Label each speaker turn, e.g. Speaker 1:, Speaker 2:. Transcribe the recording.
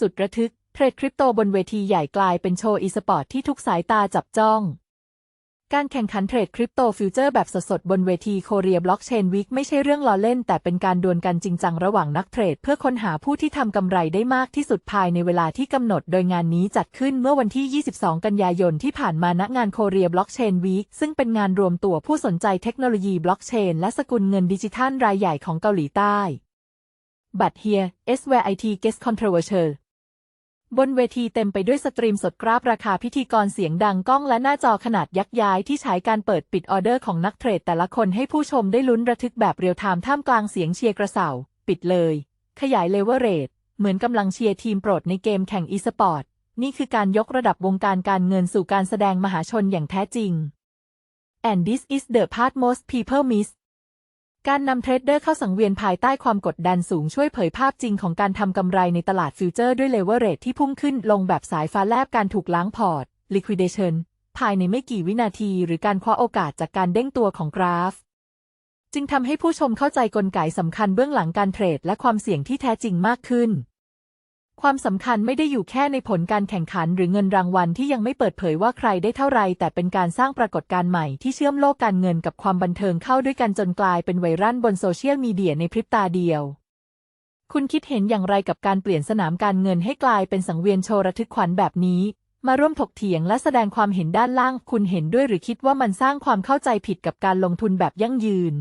Speaker 1: สุดระทึก เทรดคริปโตบนเวทีใหญ่กลายเป็นโชว์อีสปอร์ตที่ทุกสายตาจับจ้อง การแข่งขันเทรดคริปโตฟิวเจอร์แบบสดๆ บนเวทีโคเรียบล็อกเชนวิกไม่ใช่เรื่องล้อเล่น แต่เป็นการดวลกันจริงจังระหว่างนักเทรด เพื่อค้นหาผู้ที่ทำกำไรได้มากที่สุดภายในเวลาที่กำหนด โดยงานนี้จัดขึ้นเมื่อวันที่ 22 กันยายนที่ผ่านมาณงานโคเรียบล็อกเชนวีคซึ่งเป็นงานรวมตัวผู้สนใจเทคโนโลยีบล็อกเชนและสกุลเงินดิจิทัลรายใหญ่ของเกาหลีใต้บัตรเฮีย S where IT gets controversial บนเวทีเต็มไปด้วยสตรีมสดกราฟราคาพิธีกรเสียงดังก้องและหน้าจอขนาดยักษ์ย้ายที่ใช้การเปิดปิดออเดอร์ของนักเทรดแต่ละคนให้ผู้ชมได้ลุ้นระทึกแบบเรียลไทม์ท่ามกลางเสียงเชียร์กระเสาปิดเลย ขยายเลเวอเรทเหมือนกำลังเชียร์ทีมโปรดในเกมแข่งอีสปอร์ตนี่คือการยกระดับวงการการเงินสู่การแสดงมหาชนอย่างแท้จริง and this is the part most people miss การนำเทรดเดอร์เข้าสังเวียนภายใต้ความกดดันสูงช่วยเผยภาพจริงของการทำกำไรในตลาดฟิวเจอร์ด้วยเลเวอเรทที่พุ่งขึ้นลงแบบสายฟ้าแลบการถูกล้างพอร์ต liquidation ภายในไม่กี่วินาทีหรือการคว้าโอกาสจากการเด้งตัวของกราฟ จึงทำให้ผู้ชมเข้าใจกลไกสำคัญเบื้องหลังการเทรดและความเสี่ยงที่แท้จริงมากขึ้น ความสำคัญไม่ได้อยู่แค่ในผลการแข่งขันหรือเงินรางวัลที่ยังไม่เปิดเผยว่าใครได้เท่าไร แต่เป็นการสร้างปรากฏการณ์ใหม่ที่เชื่อมโลกการเงินกับความบันเทิงเข้าด้วยกันจนกลายเป็นไวรัลบนโซเชียลมีเดียในพริบตาเดียว คุณคิดเห็นอย่างไรกับการเปลี่ยนสนามการเงินให้กลายเป็นสังเวียนโชว์ระทึกขวัญแบบนี้ มาร่วมถกเถียงและแสดงความเห็นด้านล่าง คุณเห็นด้วยหรือคิดว่ามันสร้างความเข้าใจผิดกับการลงทุนแบบยั่งยืน